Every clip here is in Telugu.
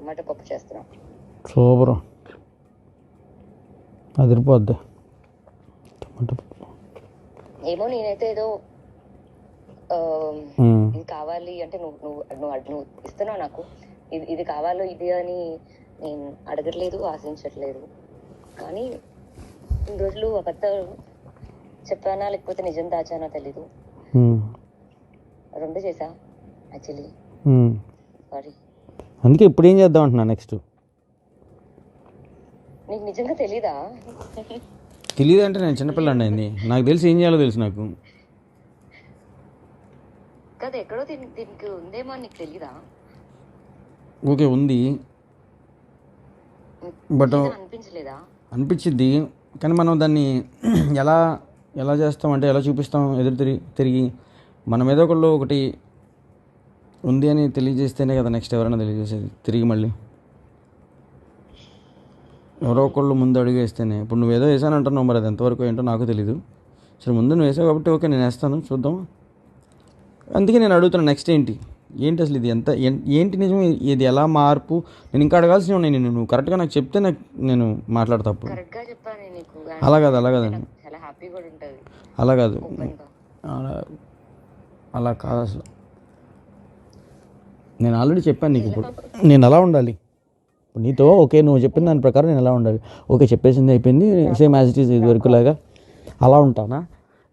టమాటా పప్పు చేస్తున్నాం సూపర్ అదిరిపోద్ది టమాటా పప్పు. ఏమో నేనైతే ఏదో. ఇది కావాలి అంటే నువ్వు నువ్వు నువ్వు నువ్వు ఇస్తున్నావు నాకు ఇది ఇది కావాలో ఇది అని నేను అడగట్లేదు ఆశించట్లేదు కానీ ఇన్ని రోజులు అబద్ధాలు చెప్పానా లేకపోతే నిజం దాచానా తెలీదు. రెండు చేసా యాక్చువల్లీ. సారీ అందుకే ఇప్పుడు ఏం చేద్దాం అంటున్నా నెక్స్ట్ నీకు నిజంగా తెలీదా? తెలియదు అంటే నేను చిన్నపిల్లండి అయింది. నాకు తెలిసి ఏం చేయాలో తెలుసు నాకు. కదా ఎక్కడో దీని దీనికి ఉందేమో నీకు తెలీదా? ఓకే ఉంది. బట్ అనిపించలేదా? అనిపించిద్ది. కానీ మనం దాన్ని ఎలా ఎలా చేస్తాం అంటే ఎలా చూపిస్తాం? ఎదురు తిరిగి తిరిగి. మనం ఏదో ఒకళ్ళు ఒకటి ఉంది అని తెలియజేస్తేనే కదా నెక్స్ట్ ఎవరైనా తెలియజేసేది. తిరిగి మళ్ళీ. ఎవరో ఒకళ్ళు ముందు అడుగు వేస్తేనే ఇప్పుడు నువ్వు ఏదో వేసాను అంటున్నావు మరి అది ఎంతవరకు ఏంటో నాకు తెలీదు. సరే ముందు నువ్వు వేసావు కాబట్టి ఓకే నేను వేస్తాను చూద్దాం అందుకే నేను అడుగుతున్నా నెక్స్ట్ ఏంటి? ఏంటి అసలు ఇది ఎంత ఏంటి నిజం? ఇది ఎలా మార్పు? నేను ఇంకా అడగాల్సి ఉన్నాయి నేను నువ్వు కరెక్ట్గా నాకు చెప్తే నాకు నేను మాట్లాడతా అలా కాదు అలా కాదండి అలా కాదు. అలా కాదు అసలు. నేను ఆల్రెడీ చెప్పాను నీకు ఇప్పుడు. నేను అలా ఉండాలి? ఇప్పుడు నీతో ఓకే నువ్వు చెప్పిన దాని ప్రకారం నేను ఎలా ఉండాలి? ఓకే చెప్పేసింది అయిపోయింది సేమ్ యాజ్ ఇట్ ఈస్ ఇది వరకు లాగా. అలా ఉంటానా?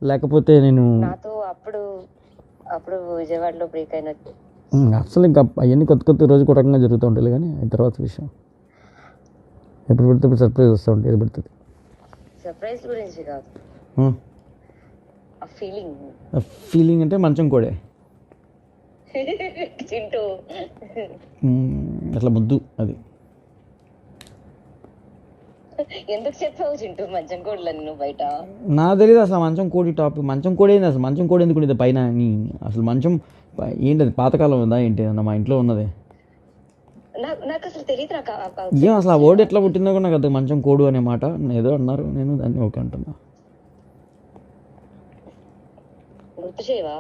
లేకపోతే నేను అప్పుడు అప్పుడు విజయవాడలో బ్రేక్ అయిన అసలు ఇంకా అవన్నీ కొత్త కొత్త రోజు రకంగా జరుగుతూ ఉంటాయి కానీ తర్వాత విషయం. ఎప్పుడు పెడితే ఇప్పుడు సర్ప్రైజ్ వస్తూ ఉంటుంది ఏది పెడుతుంది? సర్ప్రైజ్ గురించి కాదు. ఆ ఫీలింగ్ ఫీలింగ్ అంటే మంచం కోడే. చింటూ. అట్లా ముద్దు అది. ఎందుకు చెప్పావు చింటూ? మంచం కోడ్లని నువ్వు బయట? నా తెలియదు అసలు మంచం కోడి టాపిక్. మంచం కోడి ఏంది అసలు? మంచం కోడి ఎందుకు ఉండేది పైన? నీ అసలు మంచం ఏంటది? పాతకాలం ఉందా ఏంటి? అన్న మా ఇంట్లో ఉన్నది? నాకు అసలు తెలియదు నాకు ఏం అసలు ఆ వర్డ్ ఎట్లా పుట్టిందో కూడా నాకు అది మంచం కోడు అనే మాట ఏదో అన్నారు. నేను దాన్ని ఓకే అంటున్నా. గుర్తు చేయవా?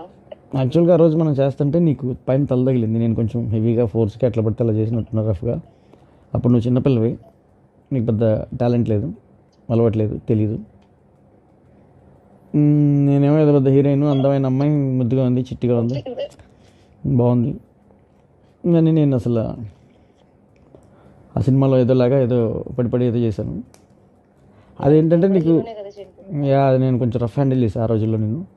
యాక్చువల్గా ఆ రోజు మనం చేస్తుంటే నీకు పైన తల తగిలింది. నేను కొంచెం హెవీగా ఫోర్స్గా ఎట్లా పడితే అలా చేసినట్టున్నా రఫ్గా. అప్పుడు నువ్వు చిన్నపిల్లవి. నీకు పెద్ద టాలెంట్ లేదు. అలవాట్లేదు. తెలీదు. నేనేమో ఏదో పెద్ద హీరోయిన్ అందమైన అమ్మాయి ముద్దుగా ఉంది చిట్టిగా ఉంది. బాగుంది. కానీ నేను అసలు ఆ సినిమాలో ఏదోలాగా ఏదో పడి పడి ఏదో చేశాను. అదేంటంటే నీకు యా అది నేను కొంచెం రఫ్ హ్యాండిల్ చేశాను ఆ రోజుల్లో నేను.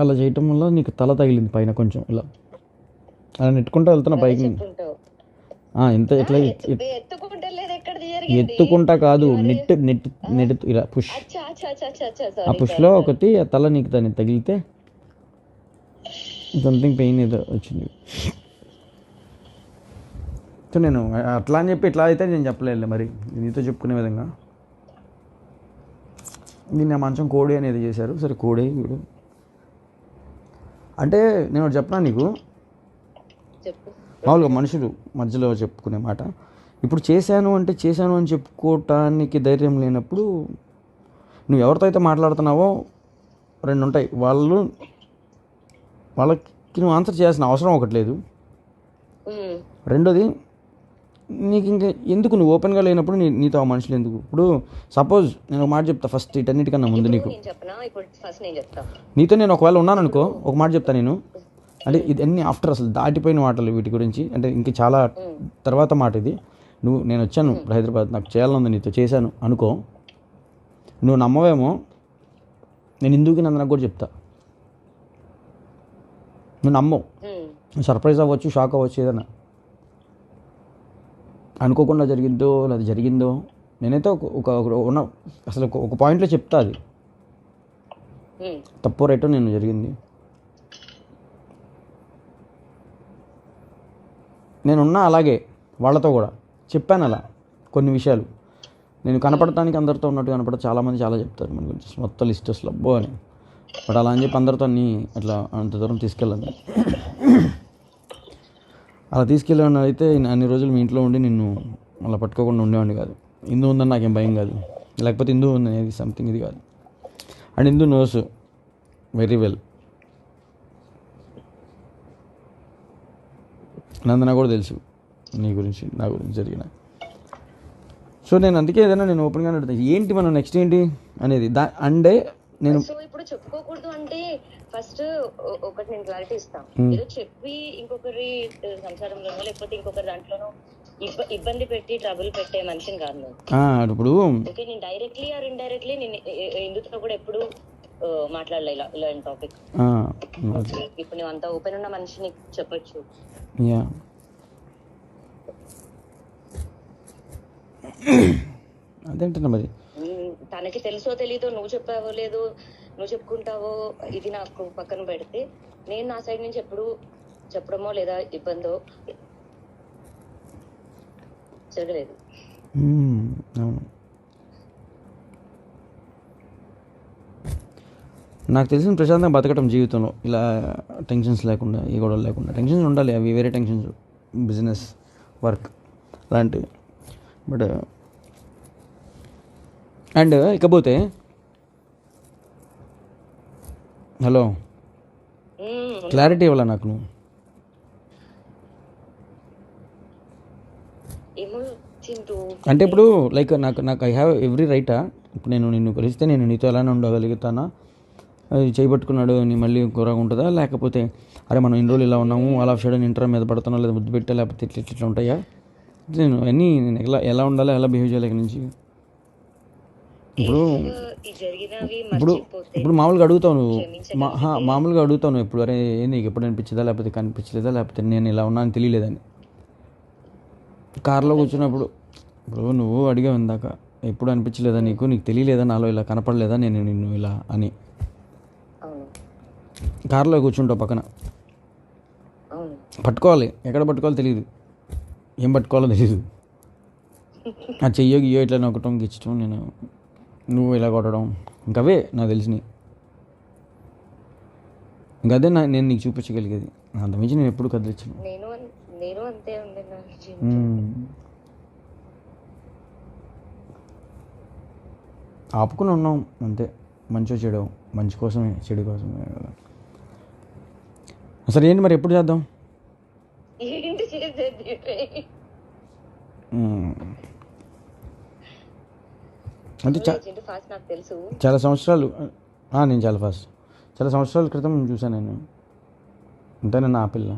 అలా చేయటం వల్ల నీకు తల తగిలింది పైన కొంచెం ఇలా. అలా నెట్టుకుంటూ వెళ్తున్నా పైకి ఎత్- ఎత్- ఎత్తుకుంటే కాదు నెట్ నెట్ నెట్ ఇలా పుష్ ఆ పుష్లో ఒకటి ఆ తల నీకు దాన్ని తగిలితే సంథింగ్ పెయిన్ ఏదో వచ్చింది. సో నేను అట్లా అని చెప్పి ఇట్లా అయితే నేను చెప్పలేదు మరి. నీతో చెప్పుకునే విధంగా. దీన్ని ఆ మంచం కోడి అనేది చేశారు. సరే కోడి వీడు. అంటే నేను చెప్పనా నీకు? మామూలుగా మనుషులు మధ్యలో చెప్పుకునే మాట. ఇప్పుడు చేశాను అంటే చేశాను అని చెప్పుకోవటానికి ధైర్యం లేనప్పుడు నువ్వు ఎవరితో అయితే మాట్లాడుతున్నావో రెండు ఉంటాయి. వాళ్ళు వాళ్ళకి నువ్వు ఆన్సర్ చేయాల్సిన అవసరం ఒకటి లేదు. రెండోది నీకు ఇంకా ఎందుకు? నువ్వు ఓపెన్గా లేనప్పుడు నీ నీతో ఆ మనుషులు ఎందుకు? ఇప్పుడు సపోజ్ నేను ఒక మాట చెప్తా ఫస్ట్ వీటన్నిటికన్నా ముందు నీకు. నీతో నేను ఒకవేళ ఉన్నాను అనుకో ఒక మాట చెప్తా నేను. అంటే ఇది అన్ని ఆఫ్టర్ అసలు దాటిపోయిన మాటలు వీటి గురించి. అంటే ఇంక చాలా తర్వాత మాట ఇది. నువ్వు నేను వచ్చాను హైదరాబాద్ నాకు చేయాలనుంది నీతో చేశాను అనుకో. నువ్వు నమ్మవేమో నేను ఇందుకు నందనకు కూడా చెప్తా. నువ్వు నమ్మవు. సర్ప్రైజ్ అవ్వచ్చు షాక్ అవ్వచ్చు ఏదైనా. అనుకోకుండా జరిగిందో లేదా జరిగిందో నేనైతే ఒక ఉన్న అసలు ఒక- పాయింట్లో చెప్తా అది. తప్పో రైటో నేను జరిగింది. నేనున్నా అలాగే వాళ్ళతో కూడా. చెప్పాను అలా కొన్ని విషయాలు. నేను కనపడటానికి అందరితో ఉన్నట్టు కనపడ చాలామంది చాలా చెప్తారు మన గురించి. మొత్తం లిస్ట్ అసలు అబ్బో అని. బట్ అలా అని చెప్పి అందరితో అన్ని అట్లా అంత దూరం తీసుకెళ్ళండి అలా తీసుకెళ్ళాను. అయితే అన్ని రోజులు మీ ఇంట్లో ఉండి నిన్ను అలా పట్టుకోకుండా ఉండేవాడిని కాదు. హిందూ ఉందని నాకేం భయం కాదు. లేకపోతే హిందూ ఉంది అనేది సంథింగ్ ఇది కాదు. And Indu knows very well Nandana కూడా తెలుసు నీ గురించి నా గురించి జరిగిన. సో నేను అందుకే ఏదైనా నేను ఓపెన్గా అడుగుతాను ఏంటి మనం నెక్స్ట్ ఏంటి? అనేది దా అంటే నేను సో ఇప్పుడు చెప్పుకోకూడదు అంటే ఫస్ట్ ఒకటి నేను క్లారిటీ ఇస్తాను. ఏదో చెప్పి ఇంకొకరి సంసారంలోనో లేకపోతే ఇంకొకరి దాంట్లోనో ఇబ్బ- ఇబ్బంది పెట్టి ట్రబుల్ పెట్టే మనిషిని కాదు ఇప్పుడు ఓకే నేను డైరెక్ట్లీ ఆర్ ఇండైరెక్ట్లీ నేను ఎందుతో కూడా ఎప్పుడు మాట్లాడలే ఇలా ఇలాంటి టాపిక్ ఇప్పుడు నువ్వు అంత ఓపెన్ ఉన్న మనిషిని చెప్పొచ్చు. యా. అదేంటన్నా మరి? తనకి తెలుసో తెలీదో నువ్వు చెప్పావో లేదు నువ్వు చెప్పుకుంటావో ఇది నాకు పక్కన పెడితే నేను నా సైడ్ నుంచి ఎప్పుడు చెప్పడమో లేదా ఇబ్బందో జరగలేదు. అవును. నాకు తెలిసిన ప్రశాంతంగా బతకటం జీవితంలో ఇలా టెన్షన్స్ లేకుండా ఈ గొడవలు లేకుండా. టెన్షన్స్ ఉండాలి అవి వేరే టెన్షన్స్ బిజినెస్ వర్క్ అలాంటివి. బట్ అండ్ ఇకపోతే హలో క్లారిటీ ఇవ్వాలా నాకు నువ్వు? అంటే ఇప్పుడు లైక్ నాకు నాకు ఐ హ్యావ్ ఎవ్రీ రైటా ఇప్పుడు నేను నిన్ను కలిస్తే నేను నీతో ఎలానే ఉండగలుగుతానా? అది చేయబట్టుకున్నాడు నీ మళ్ళీ కూరగా ఉంటుందా? లేకపోతే అరే మనం ఇన్ని రోజులు ఇలా ఉన్నాము అలా సడన్ ఇంటర్ మీద పడుతున్నా లేదా ముద్దు పెట్టా లేకపోతే ఇట్లా ఇట్లా ఇట్లా ఉంటాయా? నేను అన్నీ నేను ఎలా ఎలా ఉండాలో ఎలా బిహేవ్ చేయాలి ఇక్కడి నుంచి? ఇప్పుడు ఇప్పుడు ఇప్పుడు మామూలుగా అడుగుతావు నువ్వు. మా హా, మామూలుగా అడుగుతావు నువ్వు ఇప్పుడు అరే నీకు ఎప్పుడు అనిపించదా? లేకపోతే కనిపించలేదా? లేకపోతే నేను ఇలా ఉన్నా అని తెలియలేదని. కార్లో కూర్చున్నప్పుడు ఇప్పుడు నువ్వు అడిగావు ఇందాక ఎప్పుడు అనిపించలేదా నీకు? నీకు తెలియలేదా? నాలో ఇలా కనపడలేదా? నేను నిన్ను ఇలా అని. కార్లో కూర్చుంటావు పక్కన. పట్టుకోవాలి. ఎక్కడ పట్టుకోవాలో తెలియదు ఏం పట్టుకోవాలో తెలియదు ఆ చెయ్యో గియ్యో ఇట్లా నొక్కటం గిచ్చటం నేను నువ్వు ఇలా కొట్టడం. ఇంకవే నాకు తెలిసినవి. ఇంకదే నా నేను నీకు చూపించగలిగేది. అంతమించి నేను ఎప్పుడు కదిలించను. నేను అన్- నేను అంతే ఉంది నా జీవితం. మ్మ్. ఆపుకుని ఉన్నాం అంతే. మంచి చెడు మంచి కోసమే చెడు కోసమే. అసలు ఏంటి మరి ఎప్పుడు చేద్దాం? ఏంటి చేసేది? అంటే చాలా సంవత్సరాలు నేను చాలా ఫాస్ట్ చాలా సంవత్సరాల క్రితం చూశాను నేను. నేను ఆ పిల్ల?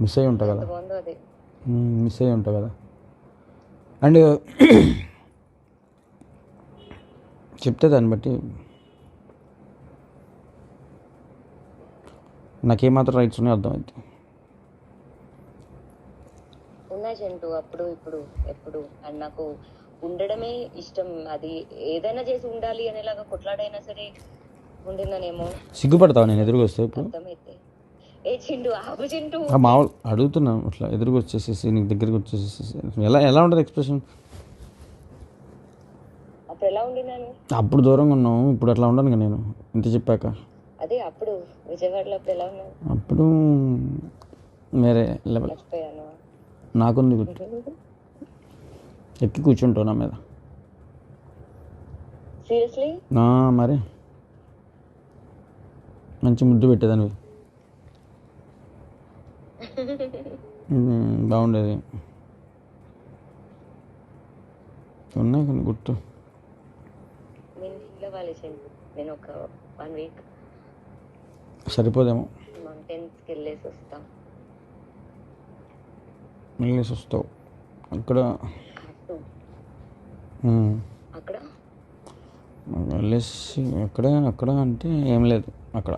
మిస్ అయ్యి ఉంటా కదా? మిస్ అయ్యి ఉంటా కదా? అండ్ చెప్తే దాన్ని బట్టి నాకేమాత్రం రైట్స్ ఉన్నాయో అర్థమైంది. చింటూ అప్పుడు ఇప్పుడు ఎప్పుడు? అండ్ నాకు ఉండడమే ఇష్టం. అది ఏదైనా చేసి ఉండాలి అనేలాగా కొట్లాడైనా సరే ఉండిందనేమో సిగ్గుపడతావు నేను ఎదురుగా వస్తే ఇప్పుడు? అర్థమైతే. ఏ చింటూ ఆపు చింటూ. ఆ మామూలు అడుగుతున్నాను అట్లా ఎదురుగా వచ్చేసేసి నీకు దగ్గరికి వచ్చేసేసి ఎలా ఎలా ఉంటుంది ఎక్స్ప్రెషన్? అప్పుడు ఎలా ఉండినాను అప్పుడు దూరంగా ఉన్నావు ఇప్పుడు అట్లా ఉండను నేను ఇంత చెప్పాక. అదే అప్పుడు విజయవాడలో అప్పుడు ఎలా ఉన్నాను అప్పుడు వేరే లెవెల్. మర్చిపోయాను. నాకుంది గుర్తు. ఎక్కి కూర్చుంటావు నా మీద. మరి. మంచి ముద్దు పెట్టేదాన్ని మ్మ్, బాగుండేది. ఉన్నాయి కొన్ని గుర్తు. సరిపోదేమో. మౌంటైన్స్కి వెళ్ళేసి వస్తాం. వెళ్ళేసి వస్తావు అక్కడ వెళ్ళేసి అక్కడ అక్కడ అంటే ఏం లేదు అక్కడ.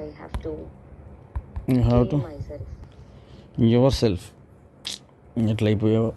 I have to you have to yourself ఎట్లా అయిపోయావు.